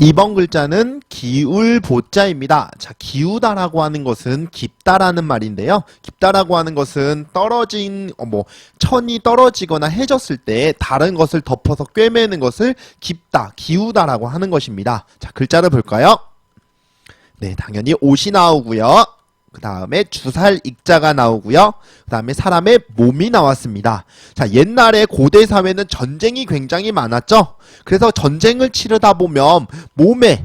2번 글자는 기울 보자입니다. 자, 기우다라고 하는 것은 깊다라는 말인데요. 깊다라고 하는 것은 떨어진, 어, 뭐, 천이 떨어지거나 해졌을 때 다른 것을 덮어서 꿰매는 것을 깊다, 기우다라고 하는 것입니다. 자, 글자를 볼까요? 네, 당연히 옷이 나오고요. 그 다음에 주살 익자가 나오고요. 그 다음에 사람의 몸이 나왔습니다. 자, 옛날에 고대 사회는 전쟁이 굉장히 많았죠. 그래서 전쟁을 치르다 보면 몸에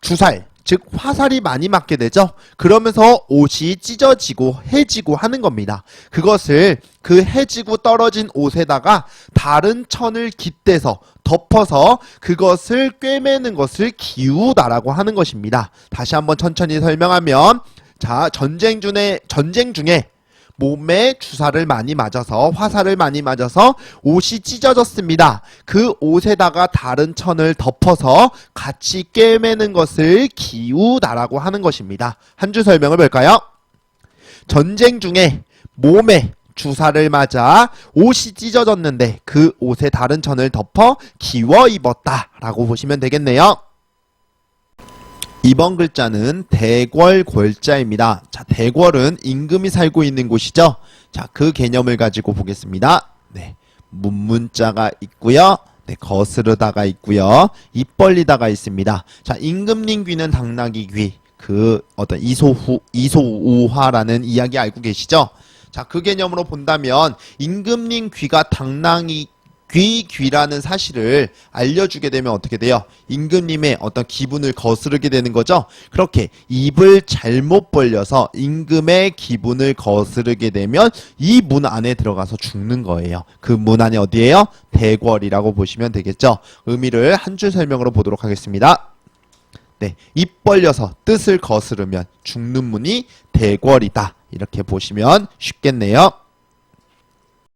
주살, 즉 화살이 많이 맞게 되죠. 그러면서 옷이 찢어지고 해지고 하는 겁니다. 그것을 그 해지고 떨어진 옷에다가 다른 천을 깃대서 덮어서 그것을 꿰매는 것을 기우다라고 하는 것입니다. 다시 한번 천천히 설명하면 자, 전쟁 중에 전쟁 중에 몸에 주사를 많이 맞아서 화살을 많이 맞아서 옷이 찢어졌습니다. 그 옷에다가 다른 천을 덮어서 같이 꿰매는 것을 기우다라고 하는 것입니다. 한 줄 설명을 볼까요? 전쟁 중에 몸에 주사를 맞아 옷이 찢어졌는데 그 옷에 다른 천을 덮어 기워 입었다라고 보시면 되겠네요. 2번 글자는 대궐 골자입니다. 자, 대궐은 임금이 살고 있는 곳이죠. 자, 그 개념을 가지고 보겠습니다. 네. 문문자가 있고요. 네, 거스르다가 있고요. 입 벌리다가 있습니다. 자, 임금님 귀는 당나귀 귀. 그 어떤 이소후 이소우화라는 이야기 알고 계시죠? 자, 그 개념으로 본다면 임금님 귀가 당나귀 귀 귀라는 사실을 알려주게 되면 어떻게 돼요? 임금님의 어떤 기분을 거스르게 되는 거죠. 그렇게 입을 잘못 벌려서 임금의 기분을 거스르게 되면 이 문 안에 들어가서 죽는 거예요. 그 문 안에 어디예요? 대궐이라고 보시면 되겠죠. 의미를 한 줄 설명으로 보도록 하겠습니다. 네, 입 벌려서 뜻을 거스르면 죽는 문이 대궐이다. 이렇게 보시면 쉽겠네요.